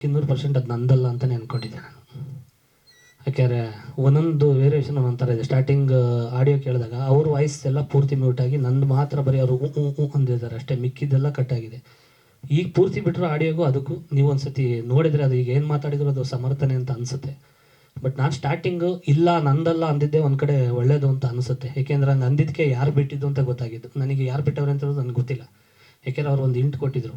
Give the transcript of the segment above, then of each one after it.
ಇನ್ನೂರು ಪರ್ಸೆಂಟ್ ಅದು ನಂದಲ್ಲ ಅಂತಲೇ ಅಂದ್ಕೊಂಡಿದ್ದೆ ನಾನು. ಯಾಕೆಂದರೆ ಒಂದೊಂದು ವೇರಿಯೇಷನ್ ಒಂದೊಂದು ಥರ ಇದೆ ಸ್ಟಾರ್ಟಿಂಗ್ ಆಡಿಯೋ ಕೇಳಿದಾಗ ಅವ್ರ ವಾಯ್ಸ್ ಎಲ್ಲ ಪೂರ್ತಿ ಮ್ಯೂಟ್ ಆಗಿ ನಂದು ಮಾತ್ರ ಬರೀ ಅವರು ಹ್ಞೂ ಹ್ಞೂ ಅಂದಿದ್ದಾರೆ ಅಷ್ಟೇ. ಮಿಕ್ಕಿದ್ದೆಲ್ಲ ಕಟ್ ಆಗಿದೆ. ಈಗ ಪೂರ್ತಿ ಬಿಟ್ಟರು ಆಡಿಯೋಗೂ ಅದಕ್ಕೂ ನೀವು ಒಂದ್ಸತಿ ನೋಡಿದರೆ ಅದು ಈಗ ಏನು ಮಾತಾಡಿದ್ರು ಅದು ಸಮರ್ಥನೆ ಅಂತ ಅನಿಸುತ್ತೆ. ಬಟ್ ನಾನು ಸ್ಟಾರ್ಟಿಂಗು ಇಲ್ಲ, ನಂದಲ್ಲ ಅಂದಿದ್ದೆ ಒಂದು ಕಡೆ ಒಳ್ಳೇದು ಅಂತ ಅನಿಸುತ್ತೆ. ಏಕೆಂದ್ರೆ ಹಂಗೆ ಅಂದಿದ್ದಕ್ಕೆ ಯಾರು ಬಿಟ್ಟಿದ್ದು ಅಂತ ಗೊತ್ತಾಗಿದ್ದು. ನನಗೆ ಯಾರು ಬಿಟ್ಟವ್ರೆ ಅಂತ ನನಗೆ ಗೊತ್ತಿಲ್ಲ. ಯಾಕೆಂದ್ರೆ ಅವ್ರು ಒಂದು ಇಂಟು ಕೊಟ್ಟಿದ್ರು.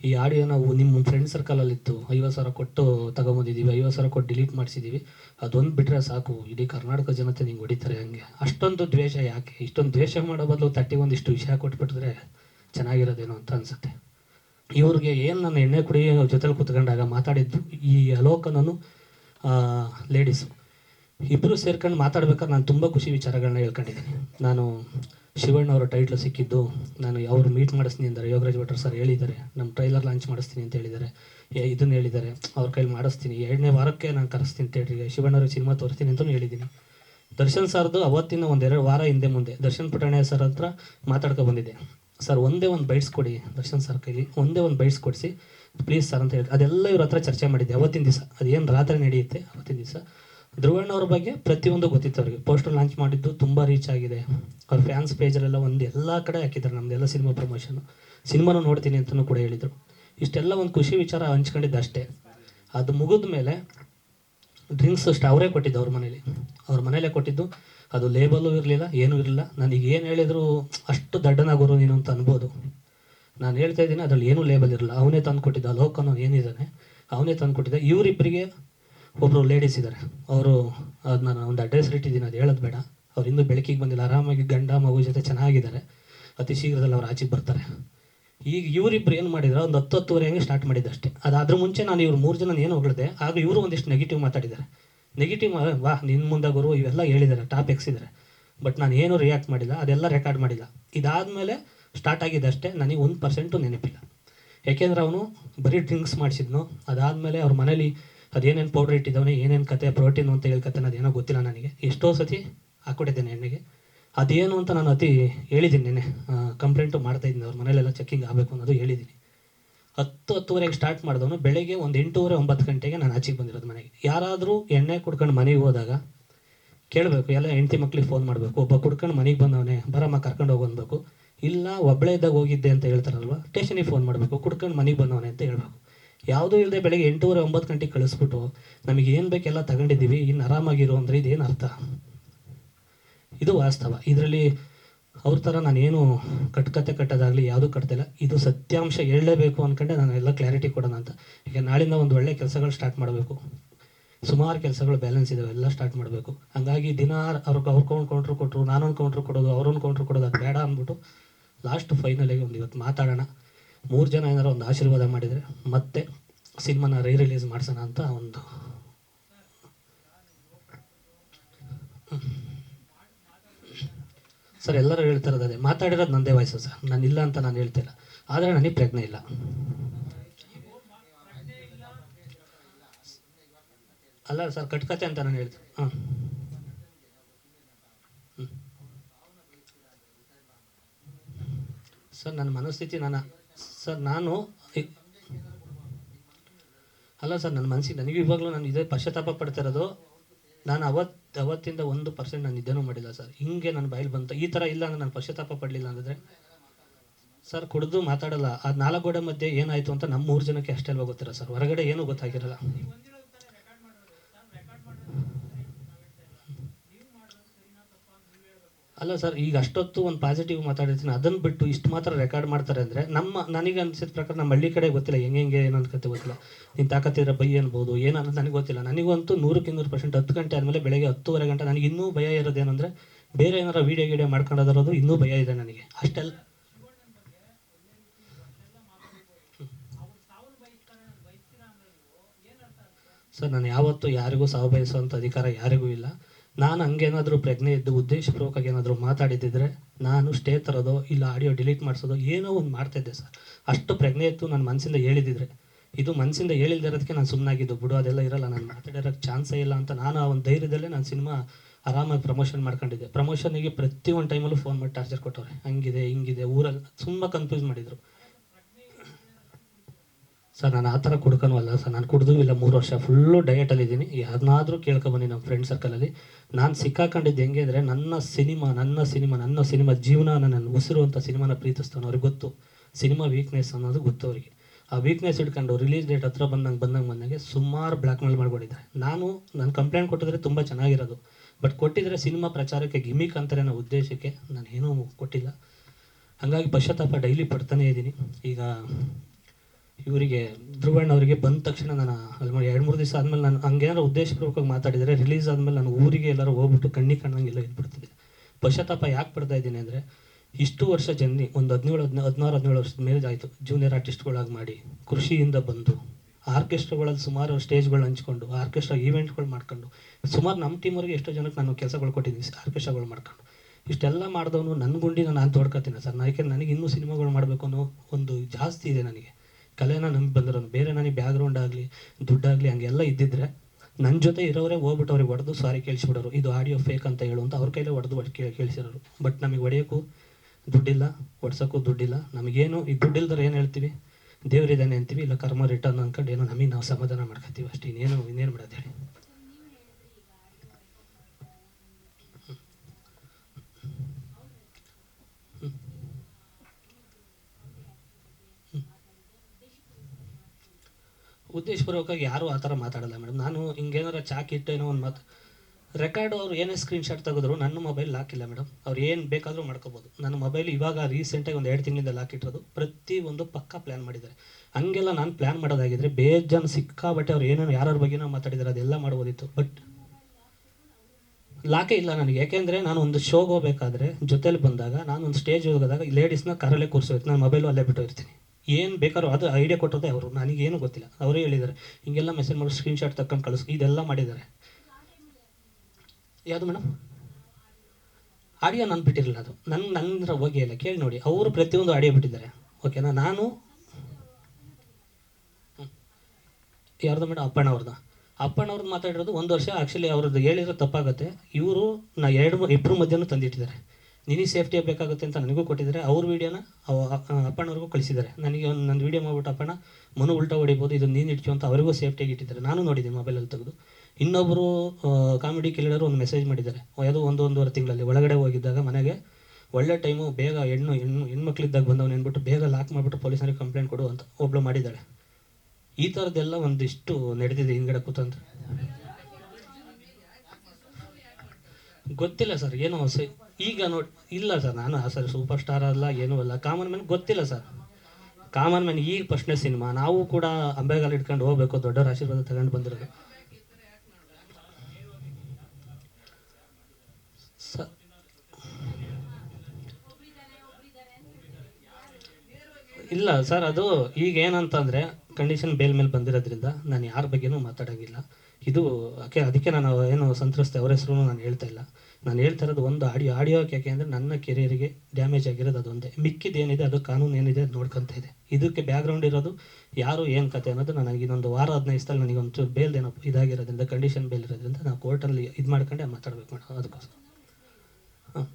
ಈ ಆಡಿಯೋ ನಾವು ನಿಮ್ಮ ಫ್ರೆಂಡ್ ಸರ್ಕಲಲ್ಲಿತ್ತು ಐವತ್ತು ಸಾವಿರ ಕೊಟ್ಟು ತಗೊಂಬಂದಿದ್ದೀವಿ ಐವತ್ತು ಸಾವಿರ ಕೊಟ್ಟು ಡಿಲೀಟ್ ಮಾಡಿಸಿದ್ದೀವಿ ಅದೊಂದು ಬಿಟ್ಟರೆ ಸಾಕು. ಇಡೀ ಕರ್ನಾಟಕ ಜನತೆ ನಿಂಗೆ ಹೊಡಿತಾರೆ ಹಂಗೆ. ಅಷ್ಟೊಂದು ದ್ವೇಷ ಯಾಕೆ? ಇಷ್ಟೊಂದು ದ್ವೇಷ ಮಾಡೋ ಬದಲು ತಟ್ಟಿ ಒಂದಿಷ್ಟು ವಿಷಯ ಕೊಟ್ಬಿಟ್ಟಿದ್ರೆ ಚೆನ್ನಾಗಿರೋದೇನೋ ಅಂತ ಅನಿಸುತ್ತೆ. ಇವ್ರಿಗೆ ಏನು ನಾನು ಎಣ್ಣೆ ಕುಡಿ ಜೊತೆಲಿ ಕೂತ್ಕೊಂಡಾಗ ಮಾತಾಡಿದ್ದು? ಈ ಅಲೋಕನನು ಲೇಡೀಸು ಇಬ್ಬರು ಸೇರ್ಕೊಂಡು ಮಾತಾಡ್ಬೇಕಾದ್ರೆ ನಾನು ತುಂಬ ಖುಷಿ ವಿಚಾರಗಳನ್ನ ಹೇಳ್ಕೊಂಡಿದ್ದೀನಿ ನಾನು ಶಿವಣ್ಣ ಅವರ ಟೈಟ್ಲ್ ಸಿಕ್ಕಿದ್ದು, ನಾನು ಅವ್ರು ಮೀಟ್ ಮಾಡಿಸ್ತೀನಿ ಅಂದರೆ ಯೋಗರಾಜ್ ಭಟ್ರು ಸರ್ ಹೇಳಿದ್ದಾರೆ ನಮ್ಮ ಟ್ರೈಲರ್ ಲಾಂಚ್ ಮಾಡಿಸ್ತೀನಿ ಅಂತ ಹೇಳಿದ್ದಾರೆ ಇದನ್ನು ಹೇಳಿದ್ದಾರೆ, ಅವ್ರ ಕೈಲಿ ಮಾಡಿಸ್ತೀನಿ, ಎರಡನೇ ವಾರಕ್ಕೆ ನಾನು ಕರೆಸ್ತೀನಿ ಥಿಯೇಟ್ರಿಗೆ ಶಿವಣ್ಣವ್ರಿಗೆ ಸಿನಿಮಾ ತೋರಿಸ್ತೀನಿ ಅಂತಲೂ ಹೇಳಿದ್ದೀನಿ. ದರ್ಶನ್ ಸರ್ದು ಅವತ್ತಿನ ಒಂದೆರಡು ವಾರ ಹಿಂದೆ ಮುಂದೆ, ದರ್ಶನ್ ಪುಟಾಣಿಯ ಸರ್ ಹತ್ರ ಮಾತಾಡ್ಕೊ ಬಂದಿದ್ದೆ. ಸರ್ ಒಂದೇ ಒಂದು ಬೈಟ್ಸ್ ಕೊಡಿ ದರ್ಶನ್ ಸರ್ ಕೈಲಿ, ಒಂದೇ ಒಂದು ಬೈಟ್ಸ್ ಕೊಡಿಸಿ ಪ್ಲೀಸ್ ಸರ್ ಅಂತ ಹೇಳಿ, ಅದೆಲ್ಲ ಇವ್ರ ಹತ್ರ ಚರ್ಚೆ ಮಾಡಿದ್ದೆ ಅವತ್ತಿನ ದಿವಸ, ಅದೇನು ರಾತ್ರಿ ನಡೆಯುತ್ತೆ ಅವತ್ತಿನ ದಿವಸ. ಧ್ರುವಣ್ಣ ಅವ್ರ ಬಗ್ಗೆ ಪ್ರತಿಯೊಂದು ಗೊತ್ತಿತ್ತು ಅವರಿಗೆ. ಪೋಸ್ಟರ್ ಲಾಂಚ್ ಮಾಡಿದ್ದು ತುಂಬ ರೀಚ್ ಆಗಿದೆ. ಅವ್ರ ಫ್ಯಾನ್ಸ್ ಪೇಜಲ್ಲೆಲ್ಲ ಒಂದು ಎಲ್ಲ ಕಡೆ ಹಾಕಿದ್ದಾರೆ ನಮ್ಮದೆಲ್ಲ ಸಿನಿಮಾ ಪ್ರಮೋಷನ್ ಸಿನಿಮಾನು ನೋಡ್ತೀನಿ ಅಂತಲೂ ಕೂಡ ಹೇಳಿದರು. ಇಷ್ಟೆಲ್ಲ ಒಂದು ಖುಷಿ ವಿಚಾರ ಹಂಚ್ಕೊಂಡಿದ್ದು ಅಷ್ಟೇ. ಅದು ಮುಗಿದ ಮೇಲೆ ಡ್ರಿಂಕ್ಸ್ ಅಷ್ಟು ಅವರೇ ಕೊಟ್ಟಿದ್ದು ಅವ್ರ ಮನೇಲಿ. ಅವ್ರ ಮನೇಲೇ ಕೊಟ್ಟಿದ್ದು. ಅದು ಲೇಬಲ್ಲೂ ಇರಲಿಲ್ಲ, ಏನೂ ಇರಲಿಲ್ಲ. ನನಗೆ ಏನು ಹೇಳಿದ್ರು ಅಷ್ಟು ದಡ್ಡನಾಗೋರು ನೀನು ಅಂತ ಅನ್ಬೋದು. ನಾನು ಹೇಳ್ತಾ ಇದ್ದೀನಿ, ಅದರಲ್ಲಿ ಏನೂ ಲೇಬಲ್ ಇರಲಿಲ್ಲ. ಅವನೇ ತಂದು ಕೊಟ್ಟಿದ್ದ ಲೋಕ್ ಅನ್ನೋ ಏನಿದ್ದಾನೆ, ಅವನೇ ತಂದು ಕೊಟ್ಟಿದ್ದ ಇವರಿಬ್ಬರಿಗೆ ಒಬ್ಬರು ಲೇಡೀಸ್ ಇದ್ದಾರೆ ಅವರು ಅದು ನಾನು ಒಂದು ಅಡ್ರೆಸ್ ಇಟ್ಟಿದ್ದೀನಿ ಅದು ಹೇಳೋದು ಬೇಡ. ಅವ್ರು ಇನ್ನೂ ಬೆಳಕಿಗೆ ಬಂದಿಲ್ಲ, ಆರಾಮಾಗಿ ಗಂಡ ಮಗು ಜೊತೆ ಚೆನ್ನಾಗಿದ್ದಾರೆ. ಅತಿ ಶೀಘ್ರದಲ್ಲಿ ಅವ್ರು ಆಚೆಗೆ ಬರ್ತಾರೆ. ಈಗ ಇವರಿಬ್ರು ಏನು ಮಾಡಿದ್ರು, ಒಂದು ಹತ್ತು ಹತ್ತುವರೆ ಹಂಗೆ ಸ್ಟಾರ್ಟ್ ಮಾಡಿದ್ದು ಅಷ್ಟೇ. ಅದಾದ್ರ ಮುಂಚೆ ನಾನು ಇವ್ರು ಮೂರು ಜನ ಏನು ಹೊಗಳಿದೆ, ಆಗ ಇವರು ಒಂದಿಷ್ಟು ನೆಗೆಟಿವ್ ಮಾತಾಡಿದ್ದಾರೆ. ನೆಗೆಟಿವ್ ವಾ ನಿನ್ನ ಮುಂದೆ ಗುರು, ಇವೆಲ್ಲ ಹೇಳಿದ್ದಾರೆ ಟಾಪ್ ಎಕ್ಸಿದ್ದಾರೆ ಬಟ್ ನಾನು ಏನು ರಿಯಾಕ್ಟ್ ಮಾಡಿಲ್ಲ, ಅದೆಲ್ಲ ರೆಕಾರ್ಡ್ ಮಾಡಿಲ್ಲ. ಇದಾದಮೇಲೆ ಸ್ಟಾರ್ಟ್ ಆಗಿದೆ ಅಷ್ಟೇ, ನನಗೆ ಒಂದು ಪರ್ಸೆಂಟು ನೆನಪಿಲ್ಲ. ಯಾಕೆಂದ್ರೆ ಅವನು ಬರೀ ಡ್ರಿಂಕ್ಸ್ ಮಾಡಿಸಿದ್ನು. ಅದಾದಮೇಲೆ ಅವ್ರ ಮನೇಲಿ ಅದೇನೇನು ಪೌಡ್ರ್ ಇಟ್ಟಿದ್ದಾವೆ ಏನೇನು ಕತೆ ಪ್ರೋಟೀನ್ ಅಂತ ಹೇಳ್ಕತ್ತಾನೆ ಕತೆ ಅದೇನೋ ಗೊತ್ತಿಲ್ಲ ನನಗೆ. ಎಷ್ಟೋ ಸತಿ ಹಾಕ್ಕೊಟ್ಟಿದ್ದೇನೆ ಎಣ್ಣೆಗೆ. ಅದೇನು ಅಂತ ನಾನು ಅತಿ ಹೇಳಿದ್ದೀನಿ ನೆನೆ ಕಂಪ್ಲೇಂಟು ಮಾಡ್ತಾಯಿದ್ದೀನಿ ಅವ್ರ ಮನೇಲೆಲ್ಲ ಚೆಕ್ಕಿಂಗ್ ಆಗಬೇಕು ಅನ್ನೋದು ಹೇಳಿದ್ದೀನಿ. ಹತ್ತು ಹತ್ತುವರೆಗೆ ಸ್ಟಾರ್ಟ್ ಮಾಡಿದವನು ಬೆಳಗ್ಗೆ ಒಂದು ಎಂಟೂವರೆ, ಒಂಬತ್ತು ಗಂಟೆಗೆ ನಾನು ಆಚೆಗೆ ಬಂದಿರೋದು ಮನೆಗೆ. ಯಾರಾದರೂ ಎಣ್ಣೆ ಕುಡ್ಕೊಂಡು ಮನೆಗೆ ಹೋದಾಗ ಕೇಳಬೇಕು, ಎಲ್ಲ ಹೆಂಡತಿ ಮಕ್ಳಿಗೆ ಫೋನ್ ಮಾಡಬೇಕು, ಒಬ್ಬ ಕುಡ್ಕೊಂಡು ಮನೆಗೆ ಬಂದವನೇ, ಬರಮ್ಮ ಕರ್ಕೊಂಡು ಹೋಗು ಅನ್ಬೇಕು ಇಲ್ಲ ಒಬ್ಬಳೇ ಇದ್ದಾಗ ಹೋಗಿದ್ದೆ ಅಂತ ಹೇಳ್ತಾರಲ್ವ, ಸ್ಟೇಷನಿಗೆ ಫೋನ್ ಮಾಡಬೇಕು, ಕುಡ್ಕೊಂಡು ಮನೆಗೆ ಬಂದವನೇ ಅಂತ ಹೇಳ್ಬೇಕು. ಯಾವುದೂ ಇಲ್ಲದೆ ಬೆಳಗ್ಗೆ ಎಂಟೂವರೆ, ಒಂಬತ್ತು ಗಂಟೆಗೆ ಕಳಿಸ್ಬಿಟ್ಟು ನಮಗೆ ಏನು ಬೇಕೆಲ್ಲ ತಗೊಂಡಿದ್ದೀವಿ, ಇನ್ನು ಆರಾಮಾಗಿರು ಅಂದರೆ ಇದೇನು ಅರ್ಥ? ಇದು ವಾಸ್ತವ. ಇದರಲ್ಲಿ ಅವ್ರ ಥರ ನಾನೇನು ಕಟ್ಕತೆ ಕಟ್ಟೋದಾಗಲಿ ಯಾವುದೂ ಕಟ್ತಿಲ್ಲ ಇದು ಸತ್ಯಾಂಶ ಹೇಳಲೇಬೇಕು ಅಂದ್ಕೊಂಡೆ ನಾನು ಎಲ್ಲ ಕ್ಲಾರಿಟಿ ಕೊಡೋಣ ಅಂತ. ಈಗ ನಾಳಿಂದ ಒಂದು ಒಳ್ಳೆ ಕೆಲಸಗಳು ಸ್ಟಾರ್ಟ್ ಮಾಡಬೇಕು. ಸುಮಾರು ಕೆಲಸಗಳು ಬ್ಯಾಲೆನ್ಸ್ ಇದಾವೆ, ಎಲ್ಲ ಸ್ಟಾರ್ಟ್ ಮಾಡಬೇಕು. ಹಂಗಾಗಿ ದಿನ ಅವ್ರಿಗೆ ಅವ್ರು ಕೌಂಟ್ರು ಕೊಟ್ಟರು ನಾನೊಂದು ಕೌಂಟ್ರ್ ಕೊಡೋದು, ಅವ್ರೊಂದು ಕೌಂಟ್ರ್ ಕೊಡೋದು, ಅದು ಬೇಡ ಅಂದ್ಬಿಟ್ಟು ಲಾಸ್ಟ್ ಫೈನಲಿಗೆ ಒಂದು ಇವತ್ತು ಮಾತಾಡೋಣ. ಮೂರು ಜನ ಏನಾರು ಒಂದು ಆಶೀರ್ವಾದ ಮಾಡಿದರೆ ಮತ್ತೆ ಸಿನಿಮಾನ ರೀ ರಿಲೀಸ್ ಮಾಡ್ಸೋಣ ಅಂತ ಒಂದು. ಸರ್, ಎಲ್ಲರೂ ಹೇಳ್ತಿರೋದು ಅದೇ. ಮಾತಾಡಿರೋದು ನಂದೇ ವಯಸ್ಸು ಸರ್. ನಾನು ಇಲ್ಲ ಅಂತ ನಾನು ಹೇಳ್ತಿಲ್ಲ ಆದರೆ ನನಗೆ ಪ್ರಜ್ಞೆ ಇಲ್ಲ. ಅಲ್ಲ ಸರ್, ಕಟ್ಕತೆ ಅಂತ ನಾನು ಹೇಳ್ತೀನಿ ಹಾಂ ಸರ್, ನನ್ನ ಮನಸ್ಥಿತಿ ನಾನು ಸರ್, ನಾನು ಅಲ್ಲ ಸರ್, ನನ್ನ ಮನಸ್ಸಿಗೆ ನನಗೆ ಇವಾಗಲೂ ನಾನು ಇದೇ ಪಶ್ಚಾತ್ತಾಪ ಪಡ್ತಾ ಇರೋದು. ನಾನು ಅವತ್ತು ಅವತ್ತಿಂದ ಒಂದು ಪರ್ಸೆಂಟ್ ನಾನು ಇದೇನೂ ಮಾಡಿಲ್ಲ ಸರ್. ಹಿಂಗೆ ನನ್ನ ಬಾಯಲ್ಲಿ ಬಂತು. ಈ ಥರ ಇಲ್ಲ ಅಂದ್ರೆ ನಾನು ಪಶ್ಚಾತ್ತಾಪ ಪಡಲಿಲ್ಲ ಅಂದರೆ. ಸರ್, ಕುಡಿದು ಮಾತಾಡಲ್ಲ. ಆ ನಾಲ್ಕು ಗೋಡೆ ಮಧ್ಯೆ ಏನಾಯಿತು ಅಂತ ನಮ್ಮ ಮೂರು ಜನಕ್ಕೆ ಅಷ್ಟೇ ಗೊತ್ತಿರ ಸರ್. ಹೊರಗಡೆ ಏನೂ ಗೊತ್ತಾಗಿರಲ್ಲ. ಅಲ್ಲ ಸರ್, ಈಗ ಅಷ್ಟೊತ್ತು ಒಂದು ಪಾಸಿಟಿವ್ ಮಾತಾಡಿರ್ತೀನಿ. ಅದನ್ನು ಬಿಟ್ಟು ಇಷ್ಟು ಮಾತ್ರ ರೆಕಾರ್ಡ್ ಮಾಡ್ತಾರೆ ಅಂದರೆ ನಮ್ಮ, ನನಗೆ ಅನ್ಸಿದ ಪ್ರಕಾರ ನಮ್ಮ ಹಳ್ಳಿ ಕಡೆ ಗೊತ್ತಿಲ್ಲ, ಹೆಂಗೆ ಹೆಂಗೆ ಏನು ಅನ್ಕತ್ತೆ ಗೊತ್ತಿಲ್ಲ. ನೀನು ತಾಕತ್ತಿದ್ರೆ ಬೈ ಅನ್ಬೋದು, ಏನು ನನಗೆ ಗೊತ್ತಿಲ್ಲ. ನನಗಂತೂ ನೂರಕ್ಕೆ ನೂರು ಪರ್ಸೆಂಟ್ ಹತ್ತು ಗಂಟೆ ಆದಮೇಲೆ ಬೆಳಗ್ಗೆ ಹತ್ತುವರೆ ಗಂಟೆ ನನಗೆ ಇನ್ನೂ ಭಯ ಇರೋದು ಏನಂದರೆ ಬೇರೆ ಏನಾರ ವೀಡಿಯೋ ಗೀಡಿಯೋ ಮಾಡ್ಕೊಂಡೋದಿರೋದು ಇನ್ನೂ ಭಯ ಇದೆ ನನಗೆ. ಅಷ್ಟೆಲ್ಲ. ಸರ್, ನಾನು ಯಾವತ್ತೂ ಯಾರಿಗೂ ಸಾವು ಬಯಸುವಂಥ ಅಧಿಕಾರ ಯಾರಿಗೂ ಇಲ್ಲ. ನಾನು ಹಂಗೇನಾದರೂ ಪ್ರಜ್ಞೆ ಇದ್ದು ಉದ್ದೇಶಪೂರ್ವಕವಾಗಿ ಏನಾದರೂ ಮಾತಾಡಿದ್ದಿದ್ರೆ ನಾನು ಸ್ಟೇ ತರೋದೋ ಇಲ್ಲ ಆಡಿಯೋ ಡಿಲೀಟ್ ಮಾಡಿಸೋದೋ ಏನೋ ಒಂದು ಮಾಡ್ತಾಯಿದ್ದೆ ಸರ್. ಅಷ್ಟು ಪ್ರಜ್ಞೆ ಇತ್ತು ನನ್ನ ಮನಸ್ಸಿಂದ ಹೇಳಿದಿದ್ರೆ ಇದು ಮನಸ್ಸಿಂದ ಹೇಳಿದಿರೋದಕ್ಕೆ ನಾನು ಸುಮ್ಮನಾಗಿದ್ದು ಬಿಡು, ಅದೆಲ್ಲ ಇರಲ್ಲ. ನಾನು ಮಾತಾಡಿರೋಕ್ಕೆ ಚಾನ್ಸೇ ಇಲ್ಲ ಅಂತ ನಾನು ಆ ಒಂದು ಧೈರ್ಯದಲ್ಲೇ ನಾನು ಸಿನಿಮಾ ಆರಾಮಾಗಿ ಪ್ರಮೋಷನ್ ಮಾಡ್ಕೊಂಡಿದ್ದೆ. ಪ್ರಮೋಷನಿಗೆ ಪ್ರತಿ ಒಂದು ಟೈಮಲ್ಲೂ ಫೋನ್ ಮಾಡಿ ಟಾರ್ಚರ್ ಕೊಟ್ಟವ್ರೆ. ಹಂಗಿದೆ, ಹಿಂಗಿದೆ, ಊರಲ್ಲಿ ತುಂಬ ಕನ್ಫ್ಯೂಸ್ ಮಾಡಿದರು. ಸರ್, ನಾನು ಆ ಥರ ಕುಡ್ಕನೂ ಅಲ್ಲ ಸರ್. ನಾನು ಕುಡಿದು ಇಲ್ಲ ಮೂರು ವರ್ಷ. ಫುಲ್ಲು ಡಯಟಲ್ಲಿ ಇದ್ದೀನಿ ಯಾರನ್ನಾದರೂ ಕೇಳ್ಕೊಬನ್ನಿ ನಮ್ಮ ಫ್ರೆಂಡ್ ಸರ್ಕಲಲ್ಲಿ ನಾನು ಸಿಕ್ಕಾಕೊಂಡಿದ್ದು ಹೆಂಗೆ ಅಂದರೆ, ನನ್ನ ಸಿನಿಮಾ ನನ್ನ ಸಿನಿಮಾ ನನ್ನ ಸಿನಿಮಾ ಜೀವನ, ನನ್ನ ಉಸಿರು ಅಂತ ಸಿನಿಮಾನ ಪ್ರೀತಿಸ್ತಾನೆ ಅವ್ರಿಗೆ ಗೊತ್ತು. ಸಿನಿಮಾ ವೀಕ್ನೆಸ್ ಅನ್ನೋದು ಗೊತ್ತು ಅವರಿಗೆ. ಆ ವೀಕ್ನೆಸ್ ಇಟ್ಕೊಂಡು ರಿಲೀಸ್ ಡೇಟ್ ಹತ್ರ ಬಂದಂಗೆ ಬಂದಂಗೆ ಬಂದಂಗೆ ಸುಮಾರು ಬ್ಲ್ಯಾಕ್ ಮೇಲ್ ಮಾಡ್ಕೊಂಡಿದ್ದಾರೆ. ನಾನು ನಾನು ಕಂಪ್ಲೇಂಟ್ ಕೊಟ್ಟಿದ್ರೆ ತುಂಬ ಚೆನ್ನಾಗಿರೋದು. ಬಟ್ ಕೊಟ್ಟಿದ್ರೆ ಸಿನಿಮಾ ಪ್ರಚಾರಕ್ಕೆ ಗಿಮಿಕ್ ಅಂತಾರೆ ಅನ್ನೋ ಉದ್ದೇಶಕ್ಕೆ ನಾನು ಏನೂ ಕೊಟ್ಟಿಲ್ಲ. ಹಾಗಾಗಿ ಪಶ್ಚಾತ್ತಾಪ ಡೈಲಿ ಪಡ್ತಾನೇ ಇದ್ದೀನಿ ಈಗ ಇವರಿಗೆ, ಧ್ರುವಣ್ಣ ಅವರಿಗೆ ಬಂದ ತಕ್ಷಣ ನಾನು ಅಲ್ಲಿ ಎರಡು ಮೂರು ದಿವಸ ಆದಮೇಲೆ ನಾನು ಹಂಗೇನಾರು ಉದ್ದೇಶಪೂರ್ವಕವಾಗಿ ಮಾತಾಡಿದರೆ ರಿಲೀಸ್ ಆದಮೇಲೆ ನಾನು ಊರಿಗೆ ಎಲ್ಲರೂ ಹೋಗ್ಬಿಟ್ಟು ಕಣ್ಣಿ ಕಾಣಂಗೆಲ್ಲ ಇದ್ಬಿಡ್ತಿದ್ದೆ. ಪಶ್ಚಾತ್ತಾಪ ಯಾಕೆ ಪಡ್ತಾ ಇದ್ದೀನಿ ಅಂದರೆ, ಇಷ್ಟು ವರ್ಷ ಜನ್ನಿ ಒಂದು ಹದಿನೇಳು, ಹದಿನ, ಹದಿನಾರು, ಹದಿನೇಳು ವರ್ಷದ ಮೇಲೆ ಆಯಿತು. ಜೂನಿಯರ್ ಆರ್ಟಿಸ್ಟ್ಗಳಾಗಿ ಮಾಡಿ, ಕೃಷಿಯಿಂದ ಬಂದು, ಆರ್ಕೆಸ್ಟ್ರಾಗಳಲ್ಲಿ ಸುಮಾರು ಸ್ಟೇಜ್ಗಳು ಹಂಚ್ಕೊಂಡು, ಆರ್ಕೆಸ್ಟ್ರಾ ಈವೆಂಟ್ಗಳು ಮಾಡ್ಕೊಂಡು, ಸುಮಾರು ನಮ್ಮ ಟೀಮವ್ರಿಗೆ ಎಷ್ಟೋ ಜನಕ್ಕೆ ನಾನು ಕೆಲಸಗಳು ಕೊಟ್ಟಿದ್ದೀನಿ ಆರ್ಕೆಸ್ಟ್ರಾಗಳು ಮಾಡ್ಕೊಂಡು. ಇಷ್ಟೆಲ್ಲ ಮಾಡಿದವನು ನನ್ನ ಗುಂಡಿನ ನಾನು ತೋಡ್ಕೊತೀನಿ ಸರ್. ನಾ ಯಾಕೆಂದ್ರೆ ನನಗೆ ಇನ್ನೂ ಸಿನಿಮಾಗಳು ಮಾಡಬೇಕು ಅನ್ನೋ ಒಂದು ಜಾಸ್ತಿ ಇದೆ ನನಗೆ. ಕಲೆನ ನಂಬಿ ಬಂದಿರೋನು ಬೇರೆ ನನಗೆ ಬ್ಯಾಗ್ರೌಂಡ್ ಆಗಲಿ, ದುಡ್ಡಾಗಲಿ ಹಂಗೆಲ್ಲ ಇದ್ದಿದ್ರೆ ನನ್ನ ಜೊತೆ ಇರೋರೇ ಹೋಗ್ಬಿಟ್ಟು ಅವ್ರಿಗೆ ಹೊಡೆದು ಸಾರಿ ಕೇಳಿಸ್ಬಿಡೋರು. ಇದು ಆಡಿಯೋ ಫೇಕ್ ಅಂತ ಹೇಳು ಅಂತ ಅವ್ರ ಕೈಲೇ ಹೊಡೆದು ಹೊಡ್ ಕೇಳಿ ಕೇಳಿಸಿರೋರು. ಬಟ್ ನಮಗೆ ಹೊಡೆಯೋಕ್ಕೂ ದುಡ್ಡಿಲ್ಲ ಹೊಡ್ಸೋಕ್ಕೂ ದುಡ್ಡಿಲ್ಲ. ನಮಗೇನು, ಈ ದುಡ್ಡಿಲ್ದ್ರೆ ಏನು ಹೇಳ್ತೀವಿ? ದೇವರಿದ್ದಾನೆ ಅಂತೀವಿ, ಇಲ್ಲ ಕರ್ಮ ರಿಟರ್ನ್ ಅಂದ್ಕೊಂಡು ಏನೋ ನಮಗೆ ನಾವು ಸಮಾಧಾನ ಮಾಡ್ಕೊತೀವಿ ಅಷ್ಟೇ. ಇನ್ನೇನು ಇನ್ನೇನು ಮಾಡೋದು ಹೇಳಿ. ಉದ್ದೇಶಪೂರ್ವಕವಾಗಿ ಯಾರೂ ಆ ಥರ ಮಾತಾಡಲ್ಲ ಮೇಡಮ್. ನಾನು ಹಿಂಗೇನಾರ ಚಾಕ್ ಇಟ್ಟು ಏನೋ ಒಂದು ಮಾತು ರೆಕಾರ್ಡ್ ಅವ್ರು ಏನೇ ಸ್ಕ್ರೀನ್ ಶಾಟ್ ತೆಗೆದ್ರು ನನ್ನ ಮೊಬೈಲ್ ಹಾಕಿಲ್ಲ ಮೇಡಮ್. ಅವ್ರು ಏನು ಬೇಕಾದರೂ ಮಾಡ್ಕೋಬೋದು. ನನ್ನ ಮೊಬೈಲ್ ಇವಾಗ ರೀಸೆಂಟಾಗಿ ಒಂದು ಎರಡು ತಿಂಗಳಿಂದ ಹಾಕಿಟ್ಟಿರೋದು ಪ್ರತಿ ಒಂದು ಪಕ್ಕ ಪ್ಲ್ಯಾನ್ ಮಾಡಿದ್ದಾರೆ. ಹಂಗೆಲ್ಲ ನಾನು ಪ್ಲ್ಯಾನ್ ಮಾಡೋದಾಗಿದ್ರೆ ಬೇಜಾನ್ ಸಿಕ್ಕಾಬಟ್ಟೆ ಅವ್ರು ಏನೇನು ಯಾರ್ಯಾರ ಬಗ್ಗೆನೋ ಮಾತಾಡಿದ್ದಾರೆ ಅದೆಲ್ಲ ಮಾಡ್ಬೋದಿತ್ತು. ಬಟ್ ಲಾಕೆ ಇಲ್ಲ ನನಗೆ. ಯಾಕೆಂದರೆ ನಾನು ಒಂದು ಶೋಗೆ ಹೋಗ್ಬೇಕಾದ್ರೆ ಜೊತೇಲಿ ಬಂದಾಗ, ನಾನು ಒಂದು ಸ್ಟೇಜ್ ಹೋಗೋದಾಗ ಲೇಡೀಸ್ನ ಕರಲ್ಲೇ ಕೂರಿಸೋಯ್ತು ನಾನು ಮೊಬೈಲು ಅಲ್ಲೇ ಬಿಟ್ಟು ಇರ್ತೀನಿ ಏನು ಬೇಕಾದ್ರೂ ಅದು ಐಡಿಯಾ ಕೊಟ್ಟದೆ ಅವರು. ನನಗೇನು ಗೊತ್ತಿಲ್ಲ. ಅವರೇ ಹೇಳಿದ್ದಾರೆ. ಹಿಂಗೆಲ್ಲ ಮೆಸೇಜ್ ಮಾಡಿ ಸ್ಕ್ರೀನ್ಶಾಟ್ ತಕ್ಕೊಂಡು ಕಳಿಸ್, ಇದೆಲ್ಲ ಮಾಡಿದ್ದಾರೆ. ಯಾವುದು ಮೇಡಮ್ ಆಡಿಯೋ ನಾನು ಬಿಟ್ಟಿರಲಿಲ್ಲ ಅದು. ನನ್ನ ನನ್ನ ಹೋಗಿ ಇಲ್ಲ ಕೇಳಿ ನೋಡಿ. ಅವರು ಪ್ರತಿಯೊಂದು ಆಡಿಯೋ ಬಿಟ್ಟಿದ್ದಾರೆ. ಓಕೆನಾ ನಾನು. ಯಾರ್ದು ಮೇಡಮ್ ಅಪ್ಪಣ್ಣ ಅವ್ರದ್ದು ಅಪ್ಪಣ್ಣ ಅವ್ರದ್ದು ಮಾತಾಡಿರೋದು ಒಂದು ವರ್ಷ. ಆ್ಯಕ್ಚುಲಿ ಅವ್ರದ್ದು ಹೇಳಿರೋ ತಪ್ಪಾಗುತ್ತೆ. ಇವರು ನಾ ಎರಡು ಇಬ್ಬರು ಮಧ್ಯನೂ ತಂದಿಟ್ಟಿದ್ದಾರೆ. ನಿನಗೆ ಸೇಫ್ಟಿ ಬೇಕಾಗುತ್ತೆ ಅಂತ ನನಗೂ ಕೊಟ್ಟಿದ್ದಾರೆ. ಅವ್ರ ವೀಡಿಯೋನ ಅಪ್ಪಣ್ಣವ್ರಿಗೂ ಕಳಿಸಿದ್ದಾರೆ. ನನಗೆ ಒಂದು ನನ್ನ ವೀಡಿಯೋ ಮಾಡ್ಬಿಟ್ಟು ಅಪ್ಪಣ್ಣ, ಮನು ಉಲ್ಟಾ ಹೊಡಿಬೋದು ಇದು ನೀನು ಇಟ್ಕೊ ಅಂತ ಅವರಿಗೂ ಸೇಫ್ಟಿಯಾಗಿ ಇಟ್ಟಿದ್ದಾರೆ. ನಾನು ನೋಡಿದ್ದೀನಿ ಮೊಬೈಲಲ್ಲಿ ತೆಗೆದು. ಇನ್ನೊಬ್ಬರು ಕಾಮಿಡಿ ಕಿಲ್ಲರು ಒಂದು ಮೆಸೇಜ್ ಮಾಡಿದ್ದಾರೆ. ಯಾವುದೋ ಒಂದು ಒಂದೂವರೆ ತಿಂಗಳಲ್ಲಿ ಒಳಗಡೆ ಹೋಗಿದ್ದಾಗ ಮನೆಗೆ ಒಳ್ಳೆ ಟೈಮು ಬೇಗ ಹೆಣ್ಣು ಹೆಣ್ಣು, ಹೆಣ್ಮಕ್ಳಿದ್ದಾಗ ಬಂದವನು ಅಂದ್ಬಿಟ್ಟು ಬೇಗ ಲಾಕ್ ಮಾಡಿಬಿಟ್ಟು ಪೊಲೀಸರಿಗೆ ಕಂಪ್ಲೇಂಟ್ ಕೊಡು ಅಂತ ಒಬ್ಬಳು ಮಾಡಿದ್ದಾಳೆ. ಈ ಥರದ್ದೆಲ್ಲ ಒಂದಿಷ್ಟು ನಡೆದಿದೆ ಹಿಂಗಡೆ ಕೂತಂದ್ರೆ. ಗೊತ್ತಿಲ್ಲ ಸರ್, ಏನೋ ಈಗ ನೋಡಿ, ಇಲ್ಲ ಸರ್, ನಾನು ಸರ್ ಸೂಪರ್ ಸ್ಟಾರ್ ಅಲ್ಲ, ಏನೂ ಅಲ್ಲ. ಕಾಮನ್ ಮ್ಯಾನ್ ಗೊತ್ತಿಲ್ಲ ಸರ್. ಕಾಮನ್ ಮ್ಯಾನ್ ಈಗ ಫಸ್ಟ್ನೇ ಸಿನಿಮಾ. ನಾವು ಕೂಡ ಅಂಬೆಗಾಲ ಇಟ್ಕೊಂಡು ಹೋಗ್ಬೇಕು, ದೊಡ್ಡವ್ರ ಆಶೀರ್ವಾದ ತಗೊಂಡು ಬಂದಿರೋದು. ಇಲ್ಲ ಸರ್, ಅದು ಈಗ ಏನಂತಂದರೆ ಕಂಡೀಷನ್ ಬೇಲ್ ಮೇಲೆ ಬಂದಿರೋದ್ರಿಂದ ನಾನು ಯಾರ ಬಗ್ಗೆನೂ ಮಾತಾಡೋಂಗಿಲ್ಲ. ಇದು ಯಾಕೆ ಅದಕ್ಕೆ ನಾನು ಏನು ಸಂತ್ರಸ್ತೆ ಅವರ ಹೆಸರು ನಾನು ಹೇಳ್ತಾ ಇಲ್ಲ. ನಾನು ಹೇಳ್ತಾ ಇರೋದು ಒಂದು ಆಡಿಯೋ ಆಡಿಯೋ ಯಾಕೆ ಅಂದರೆ ನನ್ನ ಕೆರಿಯರಿಗೆ ಡ್ಯಾಮೇಜ್ ಆಗಿರೋದು ಅದೊಂದೇ. ಮಿಕ್ಕಿದ್ದು ಏನಿದೆ ಅದು ಕಾನೂನು ಏನಿದೆ ಅದು ನೋಡ್ಕೊಂತ ಇದೆ. ಇದಕ್ಕೆ ಬ್ಯಾಕ್ಗ್ರೌಂಡ್ ಇರೋದು ಯಾರು, ಏನು ಕತೆ ಅನ್ನೋದು ನನಗೆ ಇನ್ನೊಂದು ವಾರ ಹದಿನೈದು ಸ್ಥಳ ನನಗೆ ಬೇಲ್ ಏನೋ ಇದಾಗಿರೋದ್ರಿಂದ ಕಂಡೀಷನ್ ಬೇಲ್ ಇರೋದ್ರಿಂದ ನಾವು ಕೋರ್ಟಲ್ಲಿ ಇದು ಮಾಡ್ಕೊಂಡೆ ಮಾತಾಡ್ಬೇಕು ಮೇಡಮ್, ಅದಕ್ಕೋಸ್ಕರ. ಹಾಂ.